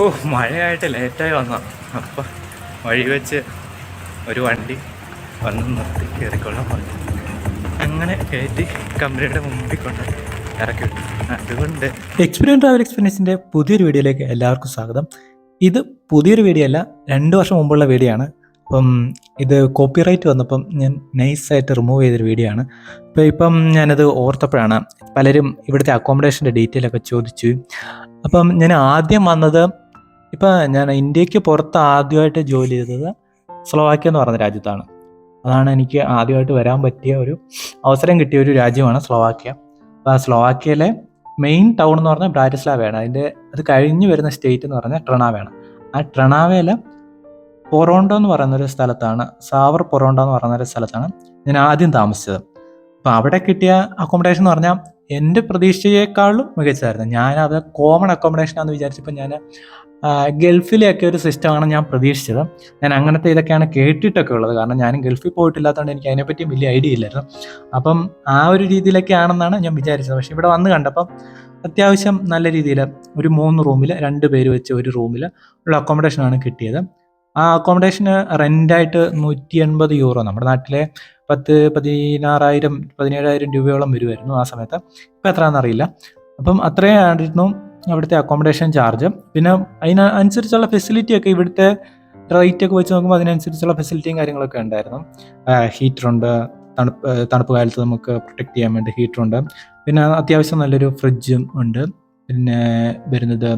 ഓ മഴയായിട്ട് ലേറ്റായി വന്ന അപ്പം വഴി വെച്ച് ഒരു വണ്ടി വന്ന് നിർത്തി കയറിക്കൊള്ളാൻ പറഞ്ഞു. അങ്ങനെ കയറ്റി കമ്പനിയുടെ മുമ്പിൽ കൊണ്ട് ഇറക്കി അതുകൊണ്ട് എക്സ്പീരിയൻസ് ട്രാവൽ എക്സ്പീരിയൻസിന്റെ പുതിയൊരു വീഡിയോയിലേക്ക് എല്ലാവർക്കും സ്വാഗതം. ഇത് പുതിയൊരു വീഡിയോ അല്ല രണ്ട് വർഷം മുമ്പുള്ള വീഡിയോ ആണ്. അപ്പം ഇത് കോപ്പിറൈറ്റ് വന്നപ്പം ഞാൻ നൈസായിട്ട് റിമൂവ് ചെയ്തൊരു വീഡിയോ ആണ്. അപ്പോൾ ഇപ്പം ഞാനത് ഓർത്തപ്പോഴാണ് പലരും ഇവിടുത്തെ അക്കോമഡേഷന്റെ ഡീറ്റെയിൽ ഒക്കെ ചോദിച്ചു. അപ്പം ഞാൻ ആദ്യം വന്നത് ഇപ്പം ഞാൻ ഇന്ത്യയ്ക്ക് പുറത്ത് ആദ്യമായിട്ട് ജോലി ചെയ്തത് സ്ലോവാക്യ എന്ന് പറഞ്ഞ രാജ്യത്താണ്. അതാണ് എനിക്ക് ആദ്യമായിട്ട് വരാൻ പറ്റിയ ഒരു അവസരം കിട്ടിയ ഒരു രാജ്യമാണ് സ്ലോവാക്യ. അപ്പോൾ ആ സ്ലോവാക്യയിലെ മെയിൻ ടൗൺ എന്ന് പറഞ്ഞാൽ ബ്രാറ്റിസ്ലാവയാണ്. അതിന്റെ അത് കഴിഞ്ഞ് വരുന്ന സ്റ്റേറ്റ് എന്ന് പറഞ്ഞാൽ ട്രണാവയാണ്. ആ ട്രണാവയിലെ പൊറോണ്ടോ എന്ന് പറയുന്ന ഒരു സ്ഥലത്താണ് സാവർ പൊറോണ്ടോ എന്ന് പറയുന്ന ഒരു സ്ഥലത്താണ് ഞാൻ ആദ്യം താമസിച്ചത്. അപ്പോൾ അവിടെ കിട്ടിയ അക്കോമഡേഷൻ എന്ന് പറഞ്ഞാൽ എന്റെ പ്രതീക്ഷയേക്കാളും മികച്ചതായിരുന്നു. ഞാനത് കോമൺ അക്കോമഡേഷൻ ആണെന്ന് വിചാരിച്ചപ്പോൾ ഞാൻ ഗൾഫിലെയൊക്കെ ഒരു സിസ്റ്റമാണ് ഞാൻ പ്രതീക്ഷിച്ചത്. ഞാൻ അങ്ങനത്തെ ഇതൊക്കെയാണ് കേട്ടിട്ടൊക്കെ ഉള്ളത്. കാരണം ഞാനും ഗൾഫിൽ പോയിട്ടില്ലാത്തതുകൊണ്ട് എനിക്ക് അതിനെപ്പറ്റി വലിയ ഐഡിയ ഇല്ലായിരുന്നു. അപ്പം ആ ഒരു രീതിയിലൊക്കെ ആണെന്നാണ് ഞാൻ വിചാരിച്ചത്. പക്ഷെ ഇവിടെ വന്ന് കണ്ടപ്പം അത്യാവശ്യം നല്ല രീതിയിൽ ഒരു മൂന്ന് റൂമിൽ രണ്ട് പേര് വെച്ച് ഒരു റൂമിൽ ഉള്ള അക്കോമഡേഷനാണ് കിട്ടിയത്. ആ അക്കോമഡേഷന് റെന്റായിട്ട് നൂറ്റി എൺപത് യൂറോ നമ്മുടെ നാട്ടിലെ പത്ത് പതിനാറായിരം പതിനേഴായിരം രൂപയോളം വരുമായിരുന്നു ആ സമയത്ത്. ഇപ്പം എത്രയാണെന്നറിയില്ല. അപ്പം അത്രയായിരുന്നു അവിടുത്തെ അക്കോമഡേഷൻ ചാർജ് പിന്നെ അതിന് അനുസരിച്ചുള്ള ഫെസിലിറ്റി ഒക്കെ ഇവിടുത്തെ റേറ്റ് ഒക്കെ വെച്ച് നോക്കുമ്പോൾ അതിനനുസരിച്ചുള്ള ഫെസിലിറ്റിയും കാര്യങ്ങളൊക്കെ ഉണ്ടായിരുന്നു. ഹീറ്ററുണ്ട് തണുപ്പ് തണുപ്പ് കാലത്ത് നമുക്ക് പ്രൊട്ടക്ട് ചെയ്യാൻ വേണ്ടി ഹീറ്ററുണ്ട് പിന്നെ അത്യാവശ്യം നല്ലൊരു ഫ്രിഡ്ജും ഉണ്ട്. പിന്നെ വരുന്നത്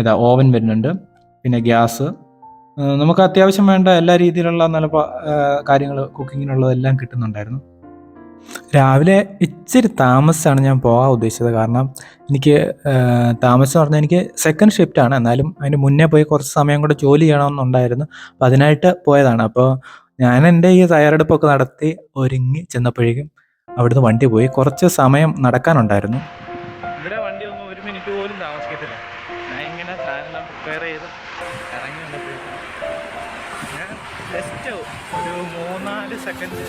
ഏതാ ഓവൻ വരുന്നുണ്ട്. പിന്നെ ഗ്യാസ്. നമുക്ക് അത്യാവശ്യം വേണ്ട എല്ലാ രീതിയിലുള്ള നല്ല കാര്യങ്ങൾ കുക്കിങ്ങിനുള്ളതെല്ലാം കിട്ടുന്നുണ്ടായിരുന്നു. രാവിലെ ഇച്ചിരി താമസിച്ചാണ് ഞാൻ പോകാൻ ഉദ്ദേശിച്ചത്. കാരണം എനിക്ക് താമസം താമസം പറഞ്ഞാൽ എനിക്ക് സെക്കൻഡ് ഷിഫ്റ്റ് ആണ്. എന്നാലും അതിന് മുന്നേ പോയി കുറച്ച് സമയം കൂടെ ജോലി ചെയ്യണമെന്നുണ്ടായിരുന്നു. അപ്പം അതിനായിട്ട് പോയതാണ്. അപ്പോൾ ഞാൻ എന്റെ ഈ തയ്യാറെടുപ്പൊക്കെ നടത്തി ഒരുങ്ങി ചെന്നപ്പോഴേക്കും അവിടുന്ന് വണ്ടി പോയി. കുറച്ച് സമയം നടക്കാനുണ്ടായിരുന്നു. ഇവിടെ വണ്ടി ഒന്നും ഒരു മിനിറ്റ് പോലും താമസിക്കത്തില്ല. ഞാൻ ഇങ്ങനെ സാധനം പ്രിപ്പയർ ചെയ്ത് ഇറങ്ങി ഞാൻ ജസ്റ്റ് ഒരു മൂന്നാൽ സെക്കൻഡ്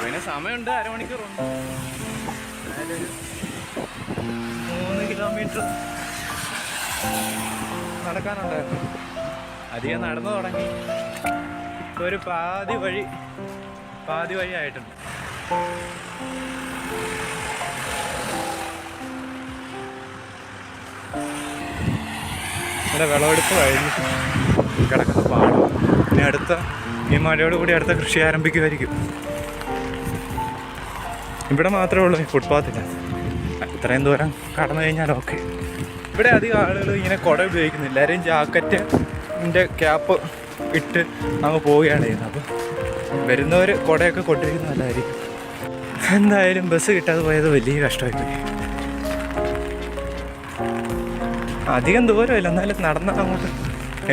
പിന്നെ സമയമുണ്ട് അരമണിക്കൂറുണ്ട് മൂന്ന് കിലോമീറ്റർ നടക്കാനുണ്ടായിരുന്നു. അധികം നടന്നു തുടങ്ങി. ഒരു പാതി വഴി പാതി വഴി ആയിട്ടുണ്ട്. വിളവെടുപ്പ് കഴിഞ്ഞ്. കിടക്കുന്ന പാടം. ഇനി അടുത്ത ഈ മഴയോട് കൂടി അടുത്ത കൃഷി ആരംഭിക്കുമായിരിക്കും. ഇവിടെ മാത്രമേ ഉള്ളൂ ഈ ഫുട്പാത്തില്ല ഇത്രയും ദൂരം കടന്നു കഴിഞ്ഞാൽ ഓക്കെ. ഇവിടെ അധികം ആളുകൾ ഇങ്ങനെ കുട ഉപയോഗിക്കുന്നില്ല. എല്ലാവരും ജാക്കറ്റിന്റെ ക്യാപ്പ് ഇട്ട് അങ്ങ് പോവുകയാണ് ചെയ്യുന്നത്. അപ്പം വരുന്നവർ കുടയൊക്കെ കൊണ്ടിരിക്കുന്നത് നല്ലതായിരിക്കും. എന്തായാലും ബസ് കിട്ടാതെ പോയത് വലിയ കഷ്ടമായിപ്പോയി. അധികം ദൂരമില്ല. എന്നാലും നടന്ന അങ്ങോട്ട്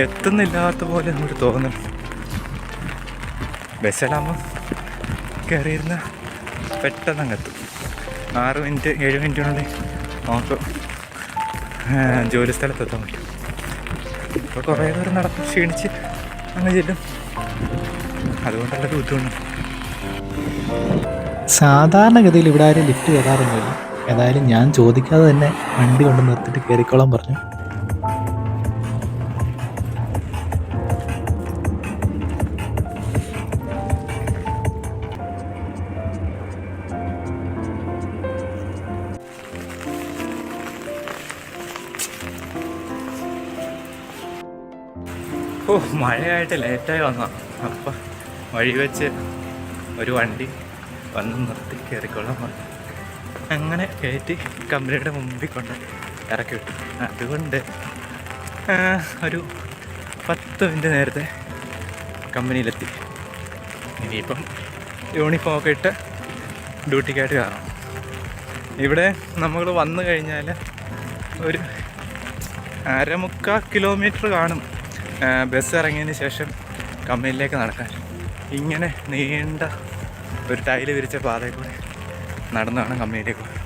എത്തുന്നില്ലാത്ത പോലെ നമ്മൾ തോന്നുന്നു ബസ്സിലാകുമ്പോൾ കയറിയിരുന്ന പെട്ടെന്ന് അങ്ങെത്തും ആറ് മിനിറ്റ് ഏഴ് മിനിറ്റിനുള്ളിൽ നമുക്ക് ജോലിസ്ഥലത്ത് ജോലി സ്ഥലത്ത് എത്താൻ പറ്റും. അപ്പോൾ കുറേ ദൂരം നടന്ന് ക്ഷീണിച്ച് അങ്ങ് ചെല്ലും. അതുകൊണ്ടുള്ള ഒരു ബുദ്ധിമുട്ടുണ്ട് സാധാരണഗതിയിൽ ഇവിടെ ആരും ലിഫ്റ്റ് കയറാറൊന്നുമില്ല. ഏതായാലും ഞാൻ ചോദിക്കാതെ തന്നെ വണ്ടി കൊണ്ട് നിർത്തിയിട്ട് കയറിക്കോളാൻ പറഞ്ഞു. ഓ മഴയായിട്ട് ലേറ്റായി വന്ന. അപ്പം വഴി വെച്ച് ഒരു വണ്ടി വന്ന് നിർത്തി കയറിക്കൊള്ളാൻ പറഞ്ഞു. അങ്ങനെ കയറ്റി കമ്പനിയുടെ മുമ്പിൽ കൊണ്ട് ഇറക്കി വിട്ടു. അതുകൊണ്ട് ഒരു പത്ത് മിനിറ്റ് നേരത്തെ കമ്പനിയിലെത്തി. ഇനിയിപ്പം യൂണിഫോം ഒക്കെ ഇട്ട് ഡ്യൂട്ടിക്കായിട്ട് കയറണം ഇവിടെ നമ്മൾ വന്നു കഴിഞ്ഞാൽ ഒരു അരമുക്കാൽ കിലോമീറ്റർ കാണും. ബസ് ഇറങ്ങിയതിന് ശേഷം കമ്പനിയിലേക്ക് നടക്കാൻ. ഇങ്ങനെ നീണ്ട ഒരു ടൈൽ വിരിച്ച പാതയിൽ കൂടെ നടന്നാണ് കമ്പനിയിലേക്ക് പോകാൻ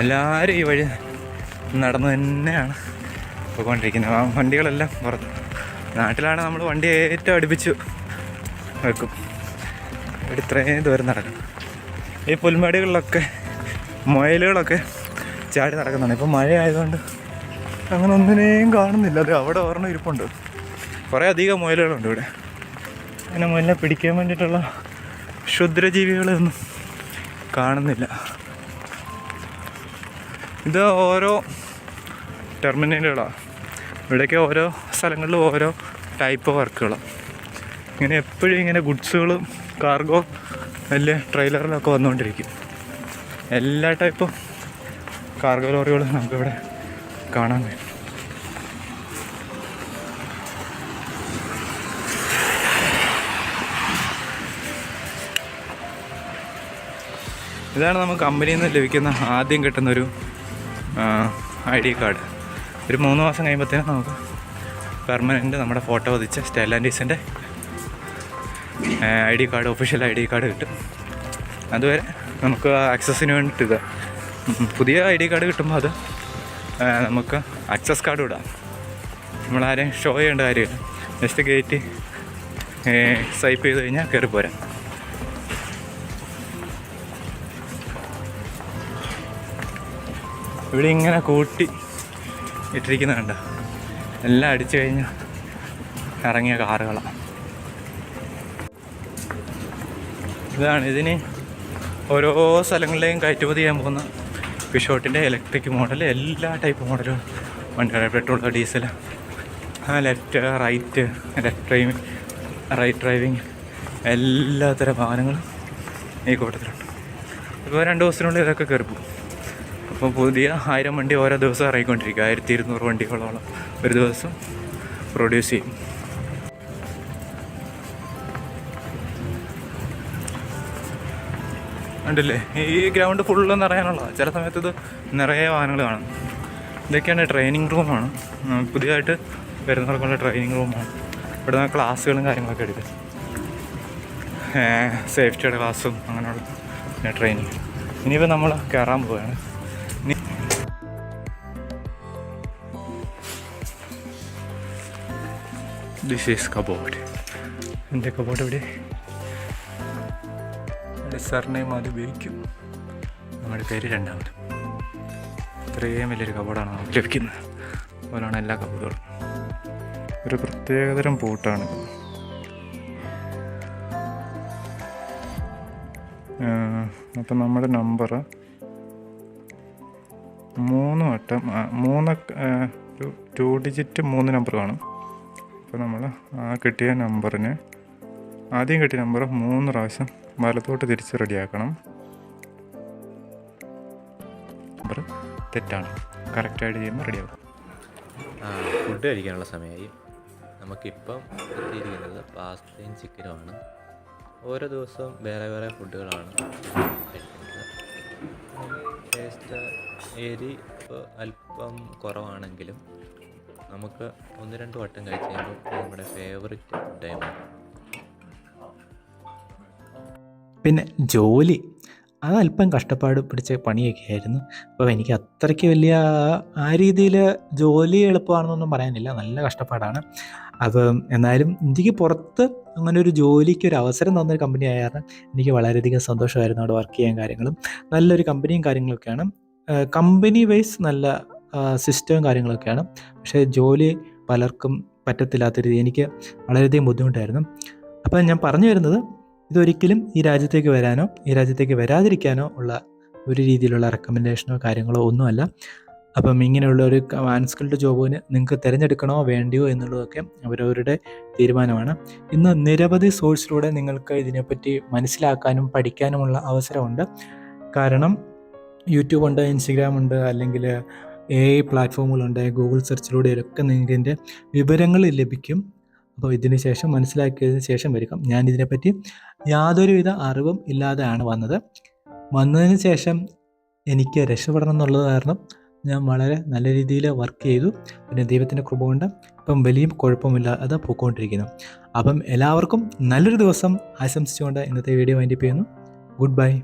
എല്ലാവരും ഈ വഴി നടന്നു തന്നെയാണ് പോയിക്കൊണ്ടിരിക്കുന്നത്. ആ വണ്ടികളെല്ലാം പുറത്ത്. നാട്ടിലാണ് നമ്മൾ വണ്ടി ഏറ്റവും അടുപ്പിച്ച് വെക്കും. ഇത്രയും ദൂരം നടക്കും. ഈ പുൽമേടുകളിലൊക്കെ മുയലുകളൊക്കെ ചാടി നടക്കുന്നതാണ് ഇപ്പോൾ മഴ ആയതുകൊണ്ട് അങ്ങനെ ഒന്നിനെയും കാണുന്നില്ല. അത് അവിടെ ഒരെണ്ണം ഇരിപ്പുണ്ട്. കുറേ അധികം മുയലുകളുണ്ട് ഇവിടെ. അങ്ങനെ മുയലിനെ പിടിക്കാൻ വേണ്ടിയിട്ടുള്ള ക്ഷുദ്രജീവികളൊന്നും കാണുന്നില്ല. ഇത് ഓരോ ടെർമിനലുകളാണ് ഇവിടെയൊക്കെ ഓരോ സ്ഥലങ്ങളിലും ഓരോ ടൈപ്പ് വർക്കുകളാണ് ഇങ്ങനെ എപ്പോഴും ഇങ്ങനെ ഗുഡ്സുകളും കാർഗോ വലിയ ട്രെയിലറിലൊക്കെ വന്നുകൊണ്ടിരിക്കും. എല്ലാ ടൈപ്പും കാർഗോ ലോറികളും നമുക്കിവിടെ കാണാൻ കഴിയും ഇതാണ് നമുക്ക് കമ്പനിയിൽ നിന്ന് ലഭിക്കുന്ന ആദ്യം കിട്ടുന്നൊരു ഐ ഡി കാർഡ്. ഒരു മൂന്ന് മാസം കഴിയുമ്പോഴത്തേനും നമുക്ക് പെർമനന്റ് നമ്മുടെ ഫോട്ടോ വധിച്ച സ്റ്റൈലാൻഡീസിന്റെ I D card official I D card കിട്ടും. അതുവരെ നമുക്ക് ആക്സസിന് വേണ്ടിയിട്ട് പുതിയ ഐ ഡി കാർഡ് കിട്ടുമ്പോൾ അത് നമുക്ക് ആക്സസ് കാർഡ് ഇടാം നമ്മളാരെയും ഷോ ചെയ്യേണ്ട കാര്യമില്ല ജസ്റ്റ് ഗേറ്റ് സ്വൈപ്പ് ചെയ്ത് കഴിഞ്ഞാൽ കയറി പോരാം. ഇവിടെ ഇങ്ങനെ കൂട്ടി ഇട്ടിരിക്കുന്ന കണ്ട. എല്ലാം അടിച്ചു കഴിഞ്ഞാൽ ഇറങ്ങിയ കാറുകളാണ് ഇതാണ് ഇതിന് ഓരോ സ്ഥലങ്ങളിലെയും കയറ്റുമതി ചെയ്യാൻ പോകുന്ന പിഷോട്ടിന്റെ ഇലക്ട്രിക് മോഡൽ എല്ലാ ടൈപ്പ് മോഡലും വണ്ടികൾ petrol diesel left right left driving right driving എല്ലാത്തരം വാഹനങ്ങളും ഈ കൂട്ടത്തിലുണ്ട്. ഇപ്പോൾ രണ്ട് ദിവസത്തിനുള്ളിൽ ഇതൊക്കെ പോകും. അപ്പോൾ പുതിയ ആയിരം വണ്ടി ഓരോ ദിവസം ഇറങ്ങിക്കൊണ്ടിരിക്കും. ആയിരത്തി ഇരുന്നൂറ് വണ്ടികളോളം ഒരു ദിവസം പ്രൊഡ്യൂസ് ചെയ്യും. ഉണ്ടല്ലേ? ഈ ഗ്രൗണ്ട് ഫുള്ള് നിറയാനുള്ള ചില സമയത്ത് ഇത് നിറയെ വാഹനങ്ങൾ കാണും. ഇതൊക്കെയാണ് ട്രെയിനിങ് റൂമാണ് പുതിയതായിട്ട് വരുന്നവർക്കുള്ള ട്രെയിനിങ് റൂമാണ് ഇവിടെ നിന്ന് ക്ലാസ്സുകളും കാര്യങ്ങളൊക്കെ എടുക്കും. സേഫ്റ്റിയുടെ ക്ലാസ്സും അങ്ങനെയുള്ള പിന്നെ ട്രെയിനിങ് ഇനിയിപ്പോൾ നമ്മൾ കയറാൻ പോവുകയാണ് ദിസ് ഈസ് കബോർഡ് എന്റെ കബോർഡ് എവിടെ എന്റെ സർനെയിം അത് ഉപയോഗിക്കും നമ്മുടെ പേര് രണ്ടാമത്. ഇത്രയും വലിയൊരു കബോർഡാണ് നമുക്ക് ലഭിക്കുന്നത് അതുപോലെയാണ് എല്ലാ കബോർഡുകളും. ഒരു പ്രത്യേകതരം പൂട്ടാണ് അപ്പം നമ്മുടെ നമ്പർ മൂന്ന് വട്ടം മൂന്ന് ഒരു ടു ഡിജിറ്റ് മൂന്ന് നമ്പർ കാണും. അപ്പോൾ നമ്മൾ ആ കിട്ടിയ നമ്പറിന് ആദ്യം കിട്ടിയ നമ്പർ മൂന്ന് പ്രാവശ്യം വലത്തോട്ട് തിരിച്ച് റെഡിയാക്കണം. നമ്പർ തെറ്റാണ്. കറക്റ്റായിട്ട് ചെയ്യുമ്പോൾ റെഡിയാകും ഫുഡ് കഴിക്കാനുള്ള സമയമായി നമുക്കിപ്പം എത്തിയിരിക്കുന്നത് പാസ്തയും ചിക്കനുമാണ് ഓരോ ദിവസവും വേറെ വേറെ ഫുഡുകളാണ് ടേസ്റ്റ് എരി ഇപ്പോൾ അല്പം കുറവാണെങ്കിലും നമുക്ക് ഒന്ന് രണ്ട് വട്ടം കഴിച്ച് നമ്മുടെ ഫേവററ്റ് ഫുഡായി മാറും. പിന്നെ ജോലി. അതല്പം കഷ്ടപ്പാട് പിടിച്ച പണിയൊക്കെ ആയിരുന്നു അപ്പോൾ എനിക്ക് അത്രയ്ക്ക് വലിയ ആ- ആ രീതിയിൽ ജോലി എളുപ്പമാണെന്നൊന്നും പറയാനില്ല. നല്ല കഷ്ടപ്പാടാണ്. അപ്പം എന്നാലും ഇന്ത്യയ്ക്ക് പുറത്ത് അങ്ങനെ ഒരു ജോലിക്ക് ഒരു അവസരം തന്നൊരു കമ്പനി ആയ കാരണം എനിക്ക് വളരെയധികം സന്തോഷമായിരുന്നു അവിടെ വർക്ക് ചെയ്യാൻ കാര്യങ്ങളും. നല്ലൊരു കമ്പനിയും കാര്യങ്ങളൊക്കെയാണ്. കമ്പനി വൈസ് നല്ല സിസ്റ്റവും കാര്യങ്ങളൊക്കെയാണ്. പക്ഷേ ജോലി പലർക്കും പറ്റത്തില്ലാത്ത രീതി എനിക്ക് വളരെയധികം ബുദ്ധിമുട്ടായിരുന്നു. അപ്പം ഞാൻ പറഞ്ഞു വരുന്നത് ഇതൊരിക്കലും ഈ രാജ്യത്തേക്ക് വരാനോ ഈ രാജ്യത്തേക്ക് വരാതിരിക്കാനോ ഉള്ള ഒരു രീതിയിലുള്ള റെക്കമെൻഡേഷനോ കാര്യങ്ങളോ ഒന്നുമല്ല. അപ്പം ഇങ്ങനെയുള്ള ഒരു അൺസ്കിൽഡ് ജോബിന് നിങ്ങൾക്ക് തിരഞ്ഞെടുക്കണോ വേണ്ടിയോ എന്നുള്ളതൊക്കെ അവരവരുടെ തീരുമാനമാണ്. ഇന്ന് നിരവധി സോഴ്സിലൂടെ നിങ്ങൾക്ക് ഇതിനെപ്പറ്റി മനസ്സിലാക്കാനും പഠിക്കാനുമുള്ള അവസരമുണ്ട്. കാരണം യൂട്യൂബ് ഉണ്ട് ഇൻസ്റ്റഗ്രാം ഉണ്ട് അല്ലെങ്കിൽ എ ഐ പ്ലാറ്റ്ഫോമുകളുണ്ട് ഗൂഗിൾ സെർച്ചിലൂടെയൊക്കെ നിങ്ങൾക്ക് ഇതിന്റെ വിവരങ്ങൾ ലഭിക്കും. അപ്പോൾ ഇതിന് ശേഷം മനസ്സിലാക്കിയതിന് ശേഷം വരിക. ഞാൻ ഇതിനെപ്പറ്റി യാതൊരുവിധ അറിവും ഇല്ലാതെയാണ് വന്നത്. വന്നതിന് ശേഷം എനിക്ക് രക്ഷപ്പെടണം എന്നുള്ളത് കാരണം ഞാൻ വളരെ നല്ല രീതിയിൽ വർക്ക് ചെയ്തു. പിന്നെ ദൈവത്തിന്റെ കൃപ കൊണ്ട് ഇപ്പം വലിയ കുഴപ്പമില്ലാതെ പോയിക്കൊണ്ടിരിക്കുന്നു. അപ്പം എല്ലാവർക്കും നല്ലൊരു ദിവസം ആശംസിച്ചുകൊണ്ട് ഇന്നത്തെ വീഡിയോ വേണ്ടി ചെയ്യുന്നു. Good bye